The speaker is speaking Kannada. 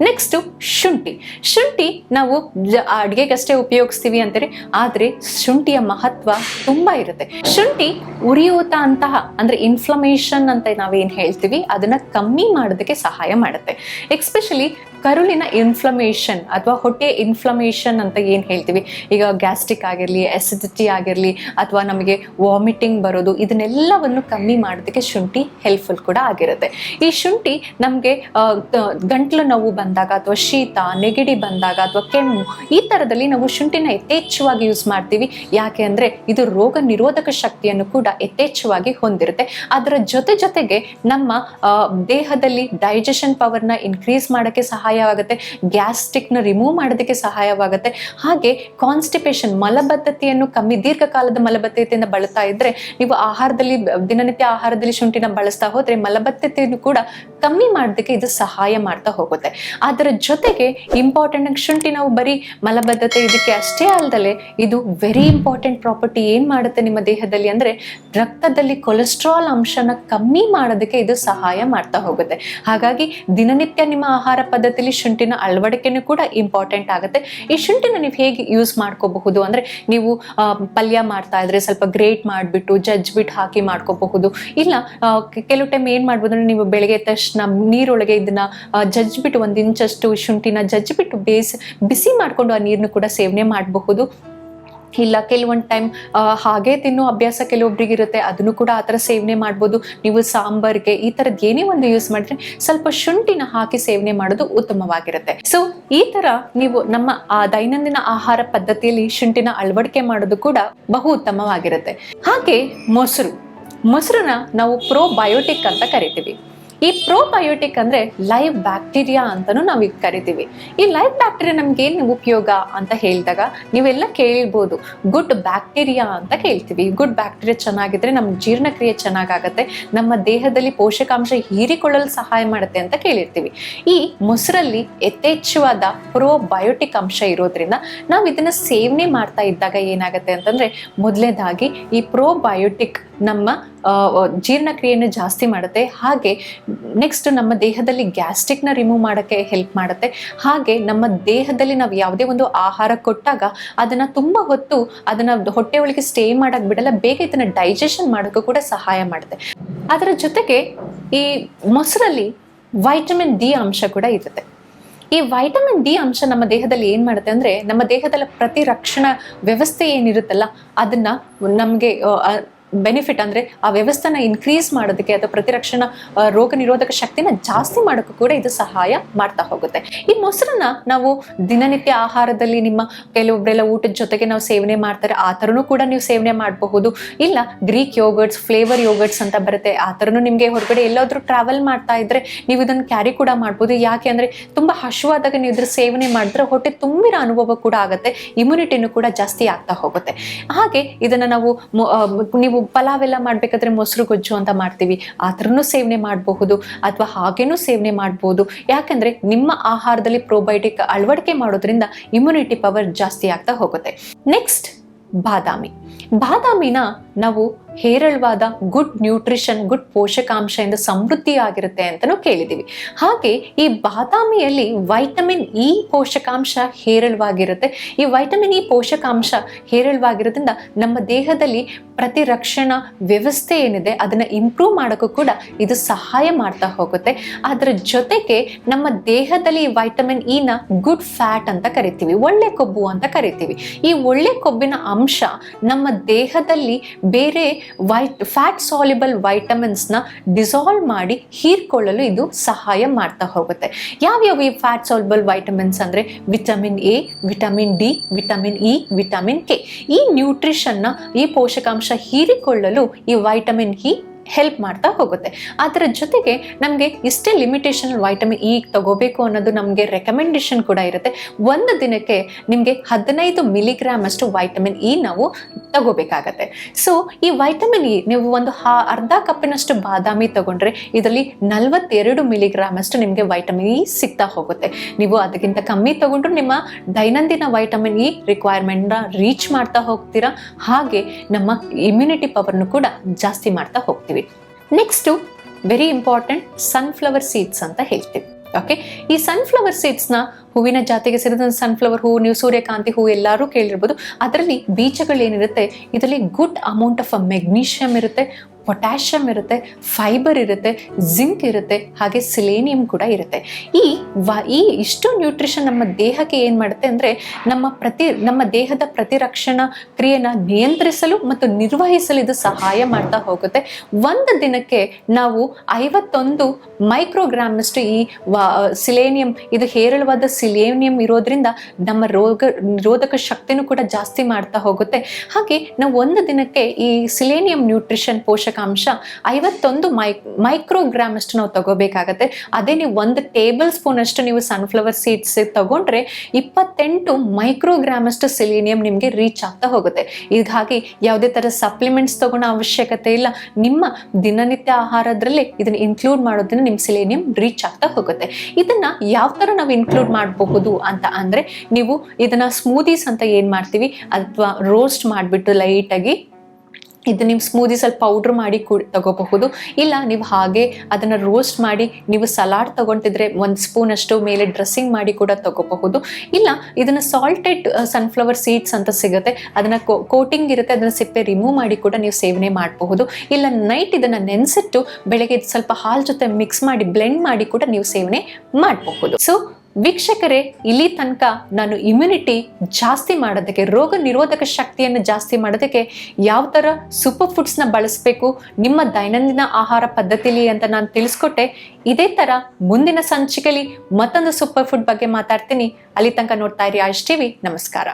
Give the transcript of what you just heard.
ನೆಕ್ಸ್ಟ್ ಶುಂಠಿ. ಶುಂಠಿ ನಾವು ಅಡುಗೆಗಷ್ಟೇ ಉಪಯೋಗಿಸ್ತೀವಿ ಅಂತಾರೆ, ಆದರೆ ಶುಂಠಿಯ ಮಹತ್ವ ತುಂಬ ಇರುತ್ತೆ. ಶುಂಠಿ ಉರಿಯೂತ ಅಂತಹ, ಅಂದರೆ ಇನ್ಫ್ಲಮೇಷನ್ ಅಂತ ನಾವೇನು ಹೇಳ್ತೀವಿ, ಅದನ್ನು ಕಮ್ಮಿ ಮಾಡೋದಕ್ಕೆ ಸಹಾಯ ಮಾಡುತ್ತೆ. ಎಕ್ಸ್ಪೆಷಲಿ ಕರುಳಿನ ಇನ್ಫ್ಲಮೇಷನ್ ಅಥವಾ ಹೊಟ್ಟೆ ಇನ್ಫ್ಲಮೇಷನ್ ಅಂತ ಏನು ಹೇಳ್ತೀವಿ? ಈಗ ಗ್ಯಾಸ್ಟ್ರಿಕ್ ಆಗಿರಲಿ ಎಸಿಡಿಟಿ ಆಗಿರಲಿ ಅಥವಾ ನಮಗೆ ವಾಮಿಟಿಂಗ್ ಬರೋದು, ಇದನ್ನೆಲ್ಲವನ್ನು ಕಮ್ಮಿ ಮಾಡೋದಕ್ಕೆ ಶುಂಠಿ ಹೆಲ್ಪ್ಫುಲ್ ಕೂಡ ಆಗಿರುತ್ತೆ. ಈ ಶುಂಠಿ ನಮಗೆ ಗಂಟ್ಲು ನೋವು ಬಂದಾಗ ಅಥವಾ ಶೀತ, ನೆಗಡಿ ಬಂದಾಗ ಅಥವಾ ಕೆಮ್ಮು, ಈ ಥರದಲ್ಲಿ ನಾವು ಶುಂಠಿನ ಯಥೇಚ್ಛವಾಗಿ ಯೂಸ್ ಮಾಡ್ತೀವಿ. ಯಾಕೆ ಅಂದರೆ ಇದು ರೋಗ ನಿರೋಧಕ ಶಕ್ತಿಯನ್ನು ಕೂಡ ಯಥೇಚ್ಛವಾಗಿ ಹೊಂದಿರುತ್ತೆ. ಅದರ ಜೊತೆ ಜೊತೆಗೆ ನಮ್ಮ ದೇಹದಲ್ಲಿ ಡೈಜೆಷನ್ ಪವರ್ನ ಇನ್ಕ್ರೀಸ್ ಮಾಡೋಕ್ಕೆ ಸಹಾಯವಾಗುತ್ತೆ. ಗ್ಯಾಸ್ಟ್ರಿಕ್ನ ರಿಮೂವ್ ಮಾಡೋದಕ್ಕೆ ಸಹಾಯವಾಗುತ್ತೆ. ಹಾಗೆ ಕಾನ್ಸ್ಟಿಪೇಷನ್ ಮಲಬದ್ಧತೆಯನ್ನು ಕಮ್ಮಿ, ದೀರ್ಘಕಾಲದ ಮಲಬದ್ಧತೆಯಿಂದ ಬಳಸ್ತಾ ಇದ್ರೆ ನೀವು ಆಹಾರದಲ್ಲಿ, ದಿನನಿತ್ಯ ಆಹಾರದಲ್ಲಿ ಶುಂಠಿನ ಬಳಸ್ತಾ ಹೋದ್ರೆ ಮಲಬದ್ಧತೆಯನ್ನು ಕೂಡ ಕಮ್ಮಿ ಮಾಡೋದಕ್ಕೆ ಇದು ಸಹಾಯ ಮಾಡ್ತಾ ಹೋಗುತ್ತೆ. ಅದರ ಜೊತೆಗೆ ಇಂಪಾರ್ಟೆಂಟ್ ಆಗಿ ಶುಂಠಿ ನಾವು ಬರೀ ಮಲಬದ್ಧತೆ ಇದಕ್ಕೆ ಅಷ್ಟೇ ಅಲ್ಲದೆ ಇದು ವೆರಿ ಇಂಪಾರ್ಟೆಂಟ್ ಪ್ರಾಪರ್ಟಿ ಏನು ಮಾಡುತ್ತೆ ನಿಮ್ಮ ದೇಹದಲ್ಲಿ ಅಂದ್ರೆ ರಕ್ತದಲ್ಲಿ ಕೊಲೆಸ್ಟ್ರಾಲ್ ಅಂಶನ ಕಮ್ಮಿ ಮಾಡೋದಕ್ಕೆ ಇದು ಸಹಾಯ ಮಾಡ್ತಾ ಹೋಗುತ್ತೆ. ಹಾಗಾಗಿ ದಿನನಿತ್ಯ ನಿಮ್ಮ ಆಹಾರ ಪದ್ಧತಿಯಲ್ಲಿ ಶುಂಠಿನ ಅಳವಡಿಕೆನೂ ಕೂಡ ಇಂಪಾರ್ಟೆಂಟ್ ಆಗುತ್ತೆ. ಈ ಶುಂಠಿನ ನೀವು ಹೇಗೆ ಯೂಸ್ ಮಾಡ್ಕೋಬಹುದು ಅಂದ್ರೆ ನೀವು ಪಲ್ಯ ಮಾಡ್ತಾ ಇದ್ರೆ ಸ್ವಲ್ಪ ಗ್ರೇಟ್ ಮಾಡಿಬಿಟ್ಟು ಜಜ್ಬಿಟ್ಟು ಹಾಕಿ ಮಾಡ್ಕೋಬಹುದು. ಇಲ್ಲ ಕೆಲವು ಟೈಮ್ ಏನು ಮಾಡ್ಬೋದು ಅಂದರೆ ನೀವು ಬೆಳಗ್ಗೆ ತಕ್ಷಣ ನೀರೊಳಗೆ ಇದನ್ನ ಜಜ್ಬಿಟ್ಟು ಒಂದು ಇಂಚಷ್ಟು ಶುಂಠಿನ ಜಜ್ಬಿಟ್ಟು ಬೇಸ್, ಬಿಸಿ ಮಾಡ್ಕೊಂಡು ಆ ನೀರನ್ನು ಕೂಡ ಸೇವನೆ ಮಾಡಬಹುದು. ಇಲ್ಲ, ಕೆಲವೊಂದು ಟೈಮ್ ಹಾಗೆ ತಿನ್ನೋ ಅಭ್ಯಾಸ ಕೆಲವೊಬ್ರಿಗೆ ಇರುತ್ತೆ ಅದನ್ನು ಕೂಡ ಆ ಥರ ಸೇವನೆ ಮಾಡ್ಬೋದು. ನೀವು ಸಾಂಬಾರ್ಗೆ ಈ ಥರದ್ದು ಏನೇ ಒಂದು ಯೂಸ್ ಮಾಡಿದ್ರೆ ಸ್ವಲ್ಪ ಶುಂಠಿನ ಹಾಕಿ ಸೇವನೆ ಮಾಡೋದು ಉತ್ತಮವಾಗಿರುತ್ತೆ. ಸೊ ಈ ಥರ ನೀವು ನಮ್ಮ, ಆ, ದೈನಂದಿನ ಆಹಾರ ಪದ್ಧತಿಯಲ್ಲಿ ಶುಂಠಿನ ಅಳವಡಿಕೆ ಮಾಡೋದು ಕೂಡ ಬಹು ಉತ್ತಮವಾಗಿರುತ್ತೆ. ಹಾಗೆ ಮೊಸರು. ಮೊಸರನ್ನ ನಾವು ಪ್ರೋಬಯೋಟಿಕ್ ಅಂತ ಕರಿತೀವಿ. ಈ ಪ್ರೋಬಯೋಟಿಕ್ ಅಂದ್ರೆ ಲೈವ್ ಬ್ಯಾಕ್ಟೀರಿಯಾ ಅಂತಾನು ನಾವು ಈಗ ಕರಿತೀವಿ. ಈ ಲೈವ್ ಬ್ಯಾಕ್ಟೀರಿಯಾ ನಮ್ಗೆ ಏನು ಉಪಯೋಗ ಅಂತ ಹೇಳಿದಾಗ ನೀವೆಲ್ಲ ಕೇಳ್ಬೋದು. ಗುಡ್ ಬ್ಯಾಕ್ಟೀರಿಯಾ ಅಂತ ಕೇಳ್ತೀವಿ. ಗುಡ್ ಬ್ಯಾಕ್ಟೀರಿಯಾ ಚೆನ್ನಾಗಿದ್ರೆ ನಮ್ಮ ಜೀರ್ಣಕ್ರಿಯೆ ಚೆನ್ನಾಗಾಗತ್ತೆ. ನಮ್ಮ ದೇಹದಲ್ಲಿ ಪೋಷಕಾಂಶ ಹೀರಿಕೊಳ್ಳಲು ಸಹಾಯ ಮಾಡುತ್ತೆ ಅಂತ ಕೇಳಿರ್ತೀವಿ. ಈ ಮೊಸರಲ್ಲಿ ಯಥೇಚ್ಛವಾದ ಪ್ರೋಬಯೋಟಿಕ್ ಅಂಶ ಇರೋದ್ರಿಂದ ನಾವು ಇದನ್ನ ಸೇವನೆ ಮಾಡ್ತಾ ಇದ್ದಾಗ ಏನಾಗುತ್ತೆ ಅಂತಂದ್ರೆ ಮೊದಲನೇದಾಗಿ ಈ ಪ್ರೋಬಯೋಟಿಕ್ ನಮ್ಮ ಜೀರ್ಣಕ್ರಿಯೆಯನ್ನು ಜಾಸ್ತಿ ಮಾಡುತ್ತೆ. ಹಾಗೆ ನೆಕ್ಸ್ಟ್ ನಮ್ಮ ದೇಹದಲ್ಲಿ ಗ್ಯಾಸ್ಟ್ರಿಕ್ನ ರಿಮೂವ್ ಮಾಡೋಕ್ಕೆ ಹೆಲ್ಪ್ ಮಾಡುತ್ತೆ. ಹಾಗೆ ನಮ್ಮ ದೇಹದಲ್ಲಿ ನಾವು ಯಾವುದೇ ಒಂದು ಆಹಾರ ಕೊಟ್ಟಾಗ ಅದನ್ನ ತುಂಬ ಹೊತ್ತು ಅದನ್ನ ಹೊಟ್ಟೆ ಒಳಗೆ ಸ್ಟೇ ಮಾಡೋಕ್ಕೆ ಬಿಡಲ್ಲ, ಬೇಗ ಇದನ್ನು ಡೈಜೆಷನ್ ಮಾಡೋಕ್ಕೂ ಕೂಡ ಸಹಾಯ ಮಾಡುತ್ತೆ. ಅದರ ಜೊತೆಗೆ ಈ ಮೊಸರಲ್ಲಿ ವೈಟಮಿನ್ ಡಿ ಅಂಶ ಕೂಡ ಇರುತ್ತೆ. ಈ ವೈಟಮಿನ್ ಡಿ ಅಂಶ ನಮ್ಮ ದೇಹದಲ್ಲಿ ಏನು ಮಾಡುತ್ತೆ ಅಂದರೆ, ನಮ್ಮ ದೇಹದಲ್ಲಿ ಪ್ರತಿರಕ್ಷಣಾ ವ್ಯವಸ್ಥೆ ಏನಿರುತ್ತಲ್ಲ, ಅದನ್ನ ನಮಗೆ ಬೆನಿಫಿಟ್ ಅಂದ್ರೆ ಆ ವ್ಯವಸ್ಥೆನ ಇನ್ಕ್ರೀಸ್ ಮಾಡೋದಕ್ಕೆ ಅಥವಾ ಪ್ರತಿರಕ್ಷಣಾ ರೋಗ ನಿರೋಧಕ ಶಕ್ತಿನ ಜಾಸ್ತಿ ಮಾಡೋಕ್ಕೂ ಕೂಡ ಇದು ಸಹಾಯ ಮಾಡ್ತಾ ಹೋಗುತ್ತೆ. ಈ ಮೊಸರನ್ನ ನಾವು ದಿನನಿತ್ಯ ಆಹಾರದಲ್ಲಿ ನಿಮ್ಮ ಕೆಲವೊಬ್ಬರೆಲ್ಲ ಊಟದ ಜೊತೆಗೆ ನಾವು ಸೇವನೆ ಮಾಡ್ತಾರೆ ಆ ಥರನೂ ಕೂಡ ನೀವು ಸೇವನೆ ಮಾಡಬಹುದು. ಇಲ್ಲ ಗ್ರೀಕ್ ಯೋಗರ್ಟ್ಸ್ ಫ್ಲೇವರ್ ಯೋಗರ್ಟ್ಸ್ ಅಂತ ಬರುತ್ತೆ ಆ ಥರನೂ ನಿಮಗೆ ಹೊರಗಡೆ ಎಲ್ಲಾದರೂ ಟ್ರಾವೆಲ್ ಮಾಡ್ತಾ ಇದ್ರೆ ನೀವು ಇದನ್ನು ಕ್ಯಾರಿ ಕೂಡ ಮಾಡ್ಬೋದು. ಯಾಕೆ ಅಂದರೆ ತುಂಬಾ ಹಶುವಾದಾಗ ನೀವು ಇದ್ರ ಸೇವನೆ ಮಾಡಿದ್ರೆ ಹೊಟ್ಟೆ ತುಂಬಿರೋ ಅನುಭವ ಕೂಡ ಆಗುತ್ತೆ ಇಮ್ಯುನಿಟಿನೂ ಕೂಡ ಜಾಸ್ತಿ ಆಗ್ತಾ ಹೋಗುತ್ತೆ. ಹಾಗೆ ಇದನ್ನ ನಾವು ಆ, ನೀವು ಪಲಾವ್ ಎಲ್ಲ ಮಾಡಬೇಕಾದ್ರೆ ಮೊಸರು ಗೊಜ್ಜು ಅಂತ ಮಾಡ್ತೀವಿ ಆ ಥರನೂ ಸೇವನೆ ಮಾಡಬಹುದು ಅಥವಾ ಹಾಗೇನೂ ಸೇವನೆ ಮಾಡ್ಬೋದು. ಯಾಕಂದ್ರೆ ನಿಮ್ಮ ಆಹಾರದಲ್ಲಿ ಪ್ರೋಬಯೋಟಿಕ್ ಅಳವಡಿಕೆ ಮಾಡೋದ್ರಿಂದ ಇಮ್ಯುನಿಟಿ ಪವರ್ ಜಾಸ್ತಿ ಆಗ್ತಾ ಹೋಗುತ್ತೆ. ನೆಕ್ಸ್ಟ್ ಬಾದಾಮಿ. ಬಾದಾಮಿನ ನಾವು ಹೇರಳವಾದ ಗುಡ್ ನ್ಯೂಟ್ರಿಷನ್ ಗುಡ್ ಪೋಷಕಾಂಶದಿಂದ ಸಮೃದ್ಧಿಯಾಗಿರುತ್ತೆ ಅಂತಲೂ ಕೇಳಿದ್ದೀವಿ ಹಾಗೆ ಈ ಬಾದಾಮಿಯಲ್ಲಿ ವೈಟಮಿನ್ ಇ ಪೋಷಕಾಂಶ ಹೇರಳವಾಗಿರುತ್ತೆ. ಈ ವೈಟಮಿನ್ ಇ ಪೋಷಕಾಂಶ ಹೇರಳವಾಗಿರೋದ್ರಿಂದ ನಮ್ಮ ದೇಹದಲ್ಲಿ ಪ್ರತಿರಕ್ಷಣಾ ವ್ಯವಸ್ಥೆ ಏನಿದೆ, ಅದನ್ನು ಇಂಪ್ರೂವ್ ಮಾಡೋಕ್ಕೂ ಕೂಡ ಇದು ಸಹಾಯ ಮಾಡ್ತಾ ಹೋಗುತ್ತೆ. ಅದರ ಜೊತೆಗೆ ನಮ್ಮ ದೇಹದಲ್ಲಿ ವೈಟಮಿನ್ ಇನ ಗುಡ್ ಫ್ಯಾಟ್ ಅಂತ ಕರಿತೀವಿ, ಒಳ್ಳೆ ಕೊಬ್ಬು ಅಂತ ಕರಿತೀವಿ. ಈ ಒಳ್ಳೆ ಕೊಬ್ಬಿನ ಅಂಶ ನಮ್ಮ ದೇಹದಲ್ಲಿ ಬೇರೆ ವೈಟ್ ಫ್ಯಾಟ್ ಸಾಲ್ಯುಬಲ್ ವೈಟಮಿನ್ಸ್ನ ಡಿಸಾಲ್ವ್ ಮಾಡಿ ಹೀರ್ಕೊಳ್ಳಲು ಇದು ಸಹಾಯ ಮಾಡ್ತಾ ಹೋಗುತ್ತೆ. ಯಾವ್ಯಾವ ಈ ಫ್ಯಾಟ್ ಸಾಲಿಬಲ್ ವೈಟಮಿನ್ಸ್ ಅಂದರೆ? Vitamin A vitamin D vitamin E vitamin K ಈ ನ್ಯೂಟ್ರಿಷನ್ನ ಈ ಪೋಷಕಾಂಶ ಹೀರಿಕೊಳ್ಳಲು ಈ ವೈಟಮಿನ್ ಇ ಹೆಲ್ಪ್ ಮಾಡ್ತಾ ಹೋಗುತ್ತೆ. ಅದರ ಜೊತೆಗೆ ನಮಗೆ ಇಷ್ಟೇ ಲಿಮಿಟೇಷನ್ ವೈಟಮಿನ್ ಇ ತಗೋಬೇಕು ಅನ್ನೋದು ನಮಗೆ ರೆಕಮೆಂಡೇಶನ್ ಕೂಡ ಇರುತ್ತೆ. ಒಂದು ದಿನಕ್ಕೆ ನಿಮಗೆ ಹದಿನೈದು ಮಿಲಿಗ್ರಾಮ್ ಅಷ್ಟು ವೈಟಮಿನ್ ಇ ನಾವು ತಗೋಬೇಕಾಗತ್ತೆ. ಸೊ ಈ ವೈಟಮಿನ್ ಇ ನೀವು ಒಂದು ಹಾ, ಅರ್ಧ ಕಪ್ಪಿನಷ್ಟು ಬಾದಾಮಿ ತಗೊಂಡ್ರೆ ಇದರಲ್ಲಿ ನಲವತ್ತೆರಡು ಮಿಲಿಗ್ರಾಮ್ ಅಷ್ಟು ನಿಮಗೆ ವೈಟಮಿನ್ ಇ ಸಿಗ್ತಾ ಹೋಗುತ್ತೆ. ನೀವು ಅದಕ್ಕಿಂತ ಕಮ್ಮಿ ತಗೊಂಡ್ರು ನಿಮ್ಮ ದೈನಂದಿನ ವೈಟಮಿನ್ ಇ ರಿಕ್ವೈರ್ಮೆಂಟ್ನ ರೀಚ್ ಮಾಡ್ತಾ ಹೋಗ್ತೀರಾ? ಹಾಗೆ ನಮ್ಮ ಇಮ್ಯುನಿಟಿ ಪವರ್ನು ಕೂಡ ಜಾಸ್ತಿ ಮಾಡ್ತಾ ಹೋಗ್ತೀವಿ. Next very important sunflower seeds ಅಂತ ಹೇಳ್ತೀವಿ. ಓಕೆ ಈ ಸನ್ಫ್ಲವರ್ ಸೀಡ್ಸ್ನ ಹೂವಿನ ಜಾತಿಗೆ ಸೇರಿದ ಸನ್ಫ್ಲವರ್ ಹೂ, ನೀವು ಸೂರ್ಯಕಾಂತಿ ಹೂ ಎಲ್ಲರೂ ಕೇಳಿರ್ಬೋದು. ಅದರಲ್ಲಿ ಬೀಜಗಳೇನಿರುತ್ತೆ, ಇದರಲ್ಲಿ ಗುಡ್ ಅಮೌಂಟ್ ಆಫ್ ಮೆಗ್ನೀಷಿಯಂ ಇರುತ್ತೆ ಪೊಟ್ಯಾಷಿಯಮ್ ಇರುತ್ತೆ ಫೈಬರ್ ಇರುತ್ತೆ ಜಿಂಕ್ ಇರುತ್ತೆ, ಹಾಗೆ ಸಿಲೇನಿಯಂ ಕೂಡ ಇರುತ್ತೆ. ಈ ವ, ಈ ಇಷ್ಟು ನ್ಯೂಟ್ರಿಷನ್ ನಮ್ಮ ದೇಹಕ್ಕೆ ಏನು ಮಾಡುತ್ತೆ ಅಂದರೆ ನಮ್ಮ ಪ್ರತಿ, ನಮ್ಮ ದೇಹದ ಪ್ರತಿರಕ್ಷಣಾ ಕ್ರಿಯೆನ ನಿಯಂತ್ರಿಸಲು ಮತ್ತು ನಿರ್ವಹಿಸಲು ಇದು ಸಹಾಯ ಮಾಡ್ತಾ ಹೋಗುತ್ತೆ. ಒಂದು ದಿನಕ್ಕೆ ನಾವು ಐವತ್ತೊಂದು ಮೈಕ್ರೋಗ್ರಾಮ್ನಷ್ಟು ಈ ಸಿಲೇನಿಯಂ ಇದು ಹೇರಳವಾದ ಸಿಲೇನಿಯಂ ಇರೋದ್ರಿಂದ ನಮ್ಮ ರೋಗ, ನಿರೋಧಕ ಶಕ್ತಿನೂ ಕೂಡ ಜಾಸ್ತಿ ಮಾಡ್ತಾ ಹೋಗುತ್ತೆ. ಹಾಗೆ ನಾವು ಒಂದು ದಿನಕ್ಕೆ ಈ ಸಿಲೇನಿಯಂ ನ್ಯೂಟ್ರಿಷನ್ ಪೋಷಕಾಂಶ ಐವತ್ತೊಂದು ಮೈ ಮೈಕ್ರೋಗ್ರಾಮ್ ಅಷ್ಟು ನಾವು ತಗೋಬೇಕಾಗತ್ತೆ. ಅದೇ ನೀವು ಒಂದು ಟೇಬಲ್ ಸ್ಪೂನ್ ಅಷ್ಟು ನೀವು ಸನ್ಫ್ಲವರ್ ಸೀಡ್ಸ್ ತಗೊಂಡ್ರೆ ಇಪ್ಪತ್ತೆಂಟು ಮೈಕ್ರೋಗ್ರಾಮ್ ಅಷ್ಟು ಸೆಲೀನಿಯಂ ನಿಮಗೆ ರೀಚ್ ಆಗ್ತಾ ಹೋಗುತ್ತೆ. ಹೀಗಾಗಿ ಯಾವುದೇ ಥರ ಸಪ್ಲಿಮೆಂಟ್ಸ್ ತಗೊಳ್ಳೋ ಅವಶ್ಯಕತೆ ಇಲ್ಲ. ನಿಮ್ಮ ದಿನನಿತ್ಯ ಆಹಾರದಲ್ಲಿ ಇದನ್ನು ಇನ್ಕ್ಲೂಡ್ ಮಾಡೋದ್ರಿಂದ ನಿಮ್ಮ ಸಿಲೇನಿಯಂ ರೀಚ್ ಆಗ್ತಾ ಹೋಗುತ್ತೆ. ಇದನ್ನ ಯಾವ ಥರ ನಾವು ಇನ್ಕ್ಲೂಡ್ ಮಾಡಬಹುದು ಅಂತ ಅಂದರೆ, ನೀವು ಇದನ್ನ ಸ್ಮೂದೀಸ್ ಅಂತ ಏನು ಮಾಡ್ತೀವಿ? ಅಥವಾ ರೋಸ್ಟ್ ಮಾಡಿಬಿಟ್ಟು ಲೈಟಾಗಿ ಇದು ನೀವು ಸ್ವಲ್ಪ ಪೌಡ್ರ್ ಮಾಡಿ ಕುಡಿ, ತಗೋಬಹುದು. ಇಲ್ಲ, ನೀವು ಹಾಗೆ ಅದನ್ನು ರೋಸ್ಟ್ ಮಾಡಿ ನೀವು ಸಲಾಡ್ ತಗೊತಿದ್ರೆ ಒಂದು ಸ್ಪೂನ್ ಅಷ್ಟು ಮೇಲೆ ಡ್ರೆಸ್ಸಿಂಗ್ ಮಾಡಿ ಕೂಡ ತಗೋಬಹುದು. ಇಲ್ಲ, ಇದನ್ನು ಸಾಲ್ಟೆಡ್ ಸನ್ಫ್ಲವರ್ ಸೀಡ್ಸ್ ಅಂತ ಸಿಗುತ್ತೆ. ಅದನ್ನು ಕೋಟಿಂಗ್ ಇರುತ್ತೆ, ಅದನ್ನು ಸಿಪ್ಪೆ ರಿಮೂವ್ ಮಾಡಿ ಕೂಡ ನೀವು ಸೇವನೆ ಮಾಡಬಹುದು. ಇಲ್ಲ ನೈಟ್ ಇದನ್ನು ನೆನೆಸಿಟ್ಟು ಬೆಳಗ್ಗೆ ಸ್ವಲ್ಪ ಹಾಲು ಜೊತೆ ಮಿಕ್ಸ್ ಮಾಡಿ ಬ್ಲೆಂಡ್ ಮಾಡಿ ಕೂಡ ನೀವು ಸೇವನೆ ಮಾಡಬಹುದು. ಸೊ ವೀಕ್ಷಕರೇ, ಇಲ್ಲಿ ತನಕ ನಾನು ಇಮ್ಯುನಿಟಿ ಜಾಸ್ತಿ ಮಾಡೋದಕ್ಕೆ, ರೋಗ ನಿರೋಧಕ ಶಕ್ತಿಯನ್ನು ಜಾಸ್ತಿ ಮಾಡೋದಕ್ಕೆ ಯಾವ ಥರ ಸೂಪರ್ ಫುಡ್ಸ್ನ ಬಳಸಬೇಕು, ನಿಮ್ಮ ದೈನಂದಿನ ಆಹಾರ ಪದ್ಧತಿಲಿ ಅಂತ ನಾನು ತಿಳಿಸ್ಕೊಟ್ಟೆ. ಇದೇ ಥರ ಮುಂದಿನ ಸಂಚಿಕೆಯಲ್ಲಿ ಮತ್ತೊಂದು ಸೂಪರ್ ಫುಡ್ ಬಗ್ಗೆ ಮಾತಾಡ್ತೀನಿ. ಅಲ್ಲಿ ತನಕ ನೋಡ್ತಾ ಇರಿ ಆಶ್ ಟಿವಿ ನಮಸ್ಕಾರ.